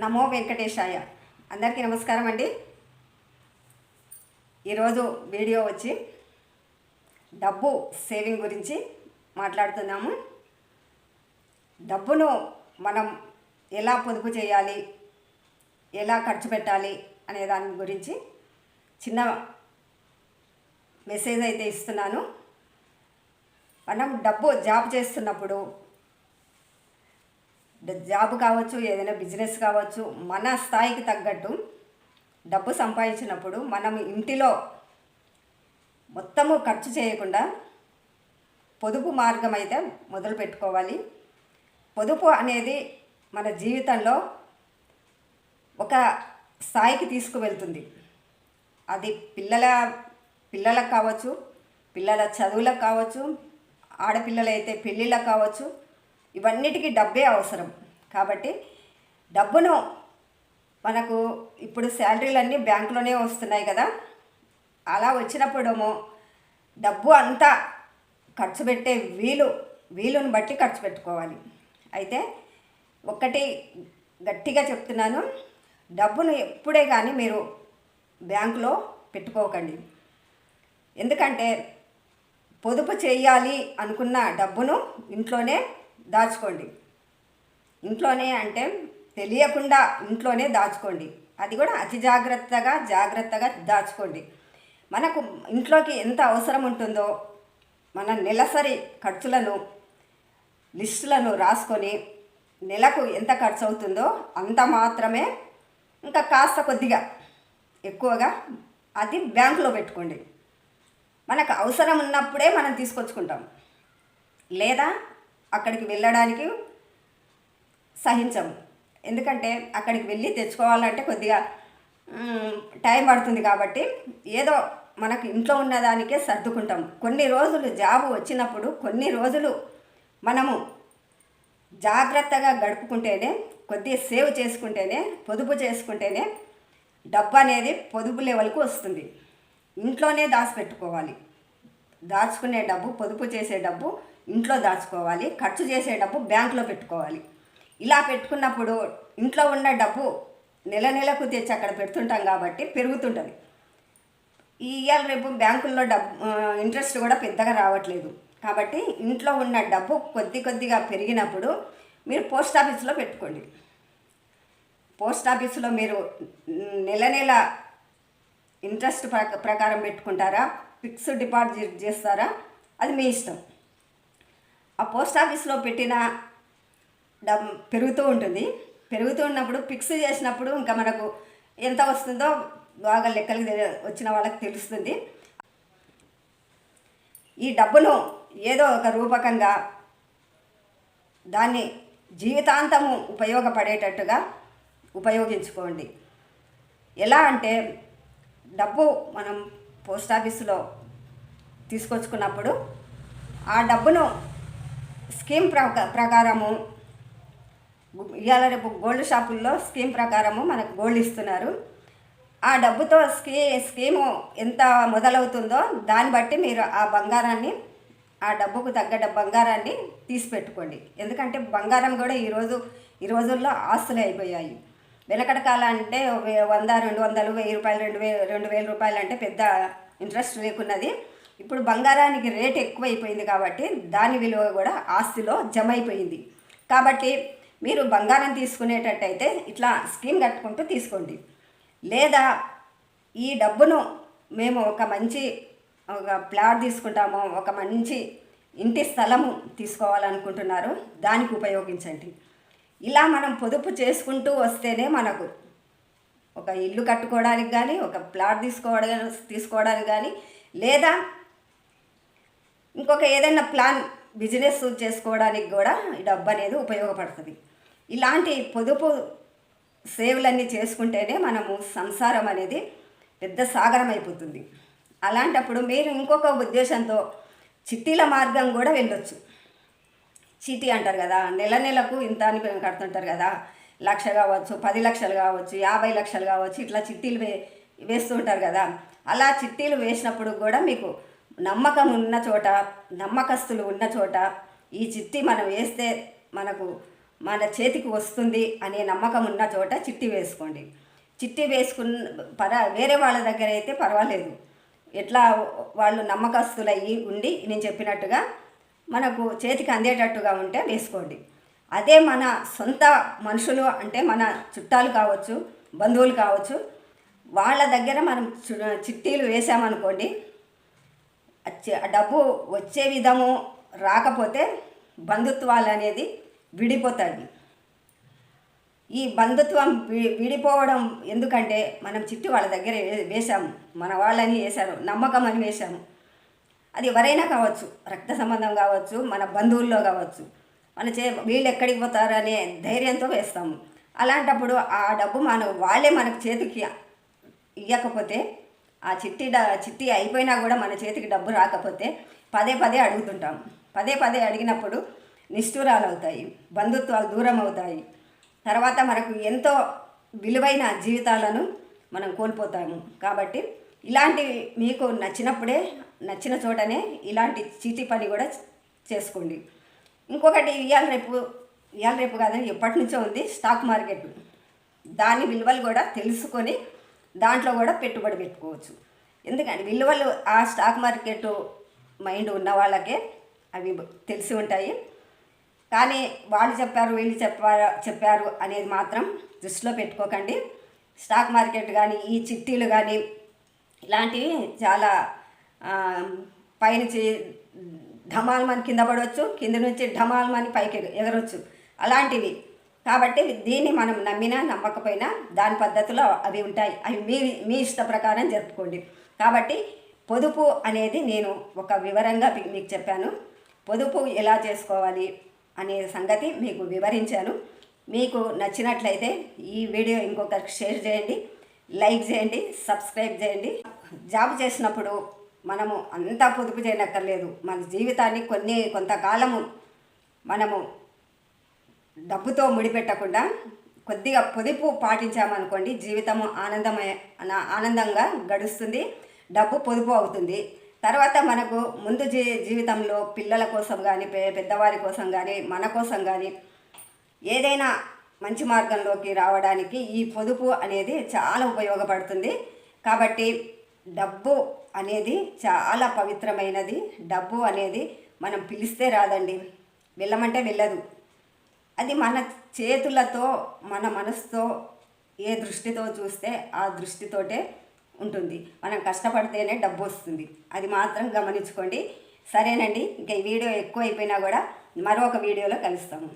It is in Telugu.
నమో వెంకటేశాయ. అందరికీ నమస్కారం అండి. ఈరోజు వీడియో వచ్చి డబ్బు సేవింగ్ గురించి మాట్లాడుతున్నాము. డబ్బును మనం ఎలా పొదుపు చేయాలి ఎలా ఖర్చు పెట్టాలి అనే దాని గురించి చిన్న మెసేజ్ అయితే ఇస్తున్నాను. మనం డబ్బు జాబ్ చేస్తున్నప్పుడు జాబ్ కావచ్చు ఏదైనా బిజినెస్ కావచ్చు మన స్థాయికి తగ్గట్టు డబ్బు సంపాదించినప్పుడు మనం ఇంటిలో మొత్తము ఖర్చు చేయకుండా పొదుపు మార్గం అయితే మొదలు పెట్టుకోవాలి. పొదుపు అనేది మన జీవితంలో ఒక స్థాయికి తీసుకువెళ్తుంది. అది పిల్లల పిల్లలకు కావచ్చు పిల్లల చదువులకు కావచ్చు ఆడపిల్లలైతే పెళ్ళిళ్ళకు కావచ్చు ఇవన్నిటికీ డబ్బే అవసరం. కాబట్టి డబ్బును మనకు ఇప్పుడు శాలరీలన్నీ బ్యాంకులోనే వస్తున్నాయి కదా. అలా వచ్చినప్పుడేమో డబ్బు అంతా ఖర్చు పెట్టే వీలు వీలుని బట్టి ఖర్చు పెట్టుకోవాలి. అయితే ఒక్కటి గట్టిగా చెప్తున్నాను. డబ్బును ఎప్పుడే కానీ మీరు బ్యాంకులో పెట్టుకోకండి. ఎందుకంటే పొదుపు చేయాలి అనుకున్న డబ్బును ఇంట్లోనే దాచుకోండి. ఇంట్లోనే అంటే తెలియకుండా ఇంట్లోనే దాచుకోండి. అది కూడా అతి జాగ్రత్తగా జాగ్రత్తగా దాచుకోండి. మనకు ఇంట్లోకి ఎంత అవసరం ఉంటుందో మన నెలసరి ఖర్చులను లిస్టులను రాసుకొని నెలకు ఎంత ఖర్చు అవుతుందో అంత మాత్రమే ఇంకా కాస్త కొద్దిగా ఎక్కువగా అది బ్యాంకులో పెట్టుకోండి. మనకు అవసరం ఉన్నప్పుడే మనం తీసుకొచ్చుకుంటాం. లేదా అక్కడికి వెళ్ళడానికి సహించము. ఎందుకంటే అక్కడికి వెళ్ళి తెచ్చుకోవాలంటే కొద్దిగా టైం పడుతుంది కాబట్టి ఏదో మనకు ఇంట్లో ఉన్నదానికే సర్దుకుంటాం. కొన్ని రోజులు జాబు వచ్చినప్పుడు కొన్ని రోజులు మనము జాగ్రత్తగా గడుపుకుంటేనే కొద్దిగా సేవ్ చేసుకుంటేనే పొదుపు చేసుకుంటేనే డబ్బు అనేది పొదుపు లెవెల్కి వస్తుంది. ఇంట్లోనే దాచిపెట్టుకోవాలి. దాచుకునే డబ్బు పొదుపు చేసే డబ్బు ఇంట్లో దాచుకోవాలి ఖర్చు చేసే డబ్బు బ్యాంకులో పెట్టుకోవాలి. ఇలా పెట్టుకున్నప్పుడు ఇంట్లో ఉన్న డబ్బు నెల నెలకు తెచ్చి అక్కడ పెడుతుంటాం కాబట్టి పెరుగుతుంటుంది. ఈ ఇవాళ రేపు బ్యాంకుల్లో డబ్బు ఇంట్రెస్ట్ కూడా పెద్దగా రావట్లేదు. కాబట్టి ఇంట్లో ఉన్న డబ్బు కొద్ది కొద్దిగా పెరిగినప్పుడు మీరు పోస్ట్ ఆఫీస్లో పెట్టుకోండి. పోస్ట్ ఆఫీసులో మీరు నెల నెల ఇంట్రెస్ట్ ప్రకారం పెట్టుకుంటారా? ఫిక్స్డ్ డిపాజిట్ చేస్తారా? అది మీ ఇష్టం. ఆ పోస్ట్ ఆఫీస్లో పెట్టిన డబ్ పెరుగుతూ ఉంటుంది. పెరుగుతూ ఉన్నప్పుడు ఫిక్స్ చేసినప్పుడు ఇంకా మనకు ఎంత వస్తుందో బాగా లెక్కలు వచ్చిన వాళ్ళకి తెలుస్తుంది. ఈ డబ్బును ఏదో ఒక రూపకంగా దాన్ని జీవితాంతము ఉపయోగపడేటట్టుగా ఉపయోగించుకోండి. ఎలా అంటే డబ్బు మనం పోస్ట్ ఆఫీసులో తీసుకొచ్చుకున్నప్పుడు ఆ డబ్బును స్కీమ్ ప్రక ప్రకారము ఇవాళ రేపు గోల్డ్ షాపుల్లో స్కీమ్ ప్రకారము మనకు గోల్డ్ ఇస్తున్నారు. ఆ డబ్బుతో స్కీ స్కీము ఎంత మొదలవుతుందో దాన్ని బట్టి మీరు ఆ బంగారాన్ని ఆ డబ్బుకు తగ్గ బంగారాన్ని తీసి పెట్టుకోండి ఎందుకంటే బంగారం కూడా ఈరోజు ఈ రోజుల్లో ఆస్తులు అయిపోయాయి. వెనకటి అంటే వే- వంద రెండు వందలు వెయ్యి రూపాయలు రెండు వే రెండు వేల రూపాయలు అంటే పెద్ద ఇంట్రెస్ట్ లేకున్నది. ఇప్పుడు బంగారానికి రేట్ ఎక్కువైపోయింది కాబట్టి దాని విలువ కూడా ఆస్తిలో జమ అయిపోయింది కాబట్టి మీరు బంగారం తీసుకునేటట్టయితే ఇట్లా స్కీమ్ కట్టుకుంటూ తీసుకోండి. లేదా ఈ డబ్బును మేము ఒక మంచి ఒక ప్లాట్ తీసుకుంటాము ఒక మంచి ఇంటి స్థలము తీసుకోవాలనుకుంటున్నారు దానికి ఉపయోగించండి. ఇలా మనం పొదుపు చేసుకుంటూ వస్తేనే మనకు ఒక ఇల్లు కట్టుకోవడానికి కానీ ఒక ప్లాట్ తీసుకోవడానికి తీసుకోవడానికి కానీ లేదా ఇంకొక ఏదైనా ప్లాన్ బిజినెస్ చేసుకోవడానికి కూడా ఈ డబ్బు అనేది ఉపయోగపడుతుంది. ఇలాంటి పొదుపు సేవలన్నీ చేసుకుంటేనే మనము సంసారం అనేది పెద్ద సాగరం అయిపోతుంది. అలాంటప్పుడు మీరు ఇంకొక ఉద్దేశంతో చిట్టీల మార్గం కూడా వెళ్ళొచ్చు. చీటీ అంటారు కదా నెల నెలకు ఇంత అని కడుతుంటారు కదా లక్ష కావచ్చు పది లక్షలు కావచ్చు యాభై లక్షలు కావచ్చు ఇట్లా చిట్టీలు వే వేస్తుంటారు కదా. అలా చిట్టీలు వేసినప్పుడు కూడా మీకు నమ్మకం ఉన్న చోట నమ్మకస్తులు ఉన్న చోట ఈ చిట్టి మనం వేస్తే మనకు మన చేతికి వస్తుంది అనే నమ్మకం ఉన్న చోట చిట్టి వేసుకోండి. చిట్టి వేసుకున్న పర వేరే వాళ్ళ దగ్గర అయితే పర్వాలేదు. ఎట్లా వాళ్ళు నమ్మకస్తులయ్యి ఉండి నేను చెప్పినట్టుగా మనకు చేతికి అందేటట్టుగా ఉంటే వేసుకోండి. అదే మన సొంత మనుషులు అంటే మన చుట్టాలు కావచ్చు బంధువులు కావచ్చు వాళ్ళ దగ్గర మనం చిట్టీలు వేసామనుకోండి డబ్బు వచ్చే విధము రాకపోతే బంధుత్వాలు అనేది విడిపోతాయి. ఈ బంధుత్వం విడిపోవడం ఎందుకంటే మనం చిట్టి వాళ్ళ దగ్గర వేశాము. మన వాళ్ళని వేశారు నమ్మకం అని వేశాము. అది ఎవరైనా కావచ్చు రక్త సంబంధం కావచ్చు మన బంధువుల్లో కావచ్చు. మన చే వీళ్ళు ఎక్కడికి పోతారనే ధైర్యంతో వేస్తాము. అలాంటప్పుడు ఆ డబ్బు మనం వాళ్ళే మనకు చేతికి ఇవ్వకపోతే ఆ చిట్టి డ చిట్టి అయిపోయినా కూడా మన చేతికి డబ్బు రాకపోతే పదే పదే అడుగుతుంటాం. పదే పదే అడిగినప్పుడు నిష్ఠూరాలు అవుతాయి బంధుత్వాలు దూరం అవుతాయి తర్వాత మనకు ఎంతో విలువైన జీవితాలను మనం కోల్పోతాము. కాబట్టి ఇలాంటివి మీకు నచ్చినప్పుడే నచ్చిన చోటనే ఇలాంటి చీటీ పని కూడా చేసుకోండి. ఇంకొకటి ఇవాళ రేపు ఇవాళ రేపు కాదని ఎప్పటి నుంచో ఉంది స్టాక్ మార్కెట్. దాని విలువలు కూడా తెలుసుకొని దాంట్లో కూడా పెట్టుబడి పెట్టుకోవచ్చు. ఎందుకంటే విలువలు ఆ స్టాక్ మార్కెట్ మైండ్ ఉన్న వాళ్ళకే అవి తెలిసి ఉంటాయి. కానీ వాళ్ళు చెప్పారు వీళ్ళు చెప్పారు చెప్పారు అనేది మాత్రం దృష్టిలో పెట్టుకోకండి. స్టాక్ మార్కెట్ కానీ ఈ చిట్టీలు కానీ ఇలాంటివి చాలా ఆ, పైనుంచి ఢమాల్మని కింద పడవచ్చు కింద నుంచి ఢమాల్మని పైకి ఎగరవచ్చు అలాంటివి కాబట్టి దీన్ని మనం నమ్మినా నమ్మకపోయినా దాని పద్ధతిలో అవి ఉంటాయి. అవి మీ మీ ఇష్ట ప్రకారం జరుపుకోండి. కాబట్టి పొదుపు అనేది నేను ఒక వివరంగా మీకు చెప్పాను. పొదుపు ఎలా చేసుకోవాలి అనే సంగతి మీకు వివరించాను. మీకు నచ్చినట్లయితే ఈ వీడియో ఇంకొకరికి షేర్ చేయండి లైక్ చేయండి సబ్స్క్రైబ్ చేయండి. జాబ్ చేసినప్పుడు మనము అంతా పొదుపు చేయనక్కర్లేదు. మన జీవితాన్ని కొన్ని కొంతకాలము మనము డబ్బుతో ముడిపెట్టకుండా కొద్దిగా పొదుపు పాటించామనుకోండి జీవితము ఆనందమయ ఆనందంగా గడుస్తుంది డబ్బు పొదుపు అవుతుంది. తర్వాత మనకు ముందు జీ జీవితంలో పిల్లల కోసం కానీ పెద్దవారి కోసం కానీ మన కోసం కానీ ఏదైనా మంచి మార్గంలోకి రావడానికి ఈ పొదుపు అనేది చాలా ఉపయోగపడుతుంది. కాబట్టి డబ్బు అనేది చాలా పవిత్రమైనది. డబ్బు అనేది మనం పిలిస్తే రాదండి. వెళ్ళమంటే వెళ్ళదు. అది మన చేతులతో మన మనసుతో ఏ దృష్టితో చూస్తే ఆ దృష్టితోటే ఉంటుంది. మనం కష్టపడితేనే డబ్బు వస్తుంది. అది మాత్రం గమనించుకోండి. సరేనండి. ఇంకా ఈ వీడియో ఎక్కువ అయిపోయినా కూడా మరొక వీడియోలో కలుస్తాము.